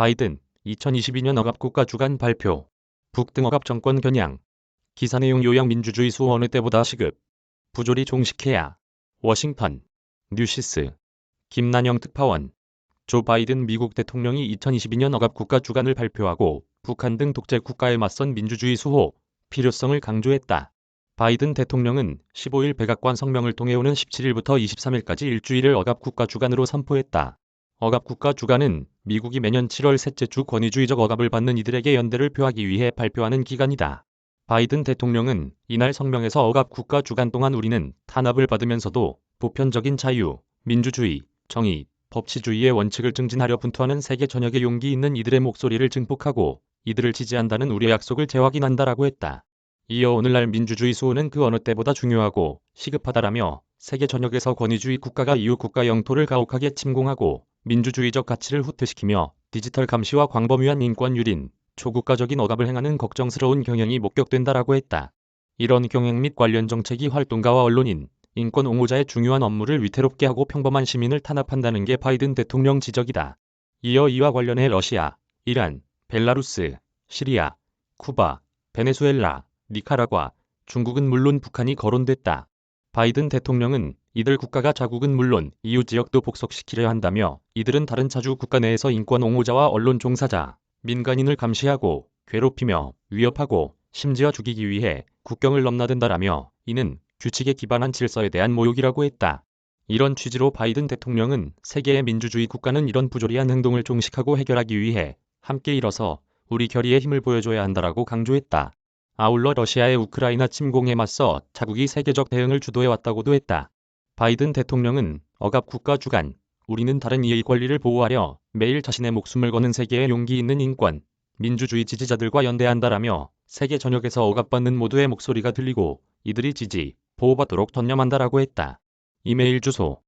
바이든 2022년 억압국가 주간 발표. 북등 억압 정권 겨냥. 기사 내용 요약 민주주의 수 어느 때보다 시급. 부조리 종식해야. 워싱턴. 뉴시스. 김난영 특파원. 조 바이든 미국 대통령이 2022년 억압 국가 주간을 발표하고 북한 등 독재 국가에 맞선 민주주의 수호 필요성을 강조했다. 바이든 대통령은 15일 백악관 성명을 통해 오는 17일부터 23일까지 일주일을 억압 국가 주간으로 선포했다. 억압 국가 주간은 미국이 매년 7월 셋째 주 권위주의적 억압을 받는 이들에게 연대를 표하기 위해 발표하는 기간이다. 바이든 대통령은 이날 성명에서 억압 국가 주간 동안 우리는 탄압을 받으면서도 보편적인 자유, 민주주의, 정의, 법치주의의 원칙을 증진하려 분투하는 세계 전역의 용기 있는 이들의 목소리를 증폭하고 이들을 지지한다는 우리의 약속을 재확인한다라고 했다. 이어 오늘날 민주주의 수호는 그 어느 때보다 중요하고 시급하다라며 세계 전역에서 권위주의 국가가 이웃 국가 영토를 가혹하게 침공하고 민주주의적 가치를 후퇴시키며 디지털 감시와 광범위한 인권 유린, 초국가적인 억압을 행하는 걱정스러운 경향이 목격된다라고 했다. 이런 경향 및 관련 정책이 활동가와 언론인, 인권 옹호자의 중요한 업무를 위태롭게 하고 평범한 시민을 탄압한다는 게 바이든 대통령 지적이다. 이어 이와 관련해 러시아, 이란, 벨라루스, 시리아, 쿠바, 베네수엘라, 니카라과, 중국은 물론 북한이 거론됐다. 바이든 대통령은 이들 국가가 자국은 물론 이웃 지역도 복속시키려 한다며 이들은 다른 자주 국가 내에서 인권 옹호자와 언론 종사자, 민간인을 감시하고 괴롭히며 위협하고 심지어 죽이기 위해 국경을 넘나든다라며 이는 규칙에 기반한 질서에 대한 모욕이라고 했다. 이런 취지로 바이든 대통령은 세계의 민주주의 국가는 이런 부조리한 행동을 종식하고 해결하기 위해 함께 일어서 우리 결의의 힘을 보여줘야 한다라고 강조했다. 아울러 러시아의 우크라이나 침공에 맞서 자국이 세계적 대응을 주도해왔다고도 했다. 바이든 대통령은 억압 국가 주간, 우리는 다른 이의 권리를 보호하려 매일 자신의 목숨을 거는 세계의 용기 있는 인권, 민주주의 지지자들과 연대한다라며 세계 전역에서 억압받는 모두의 목소리가 들리고 이들이 지지, 보호받도록 전념한다라고 했다. 이메일 주소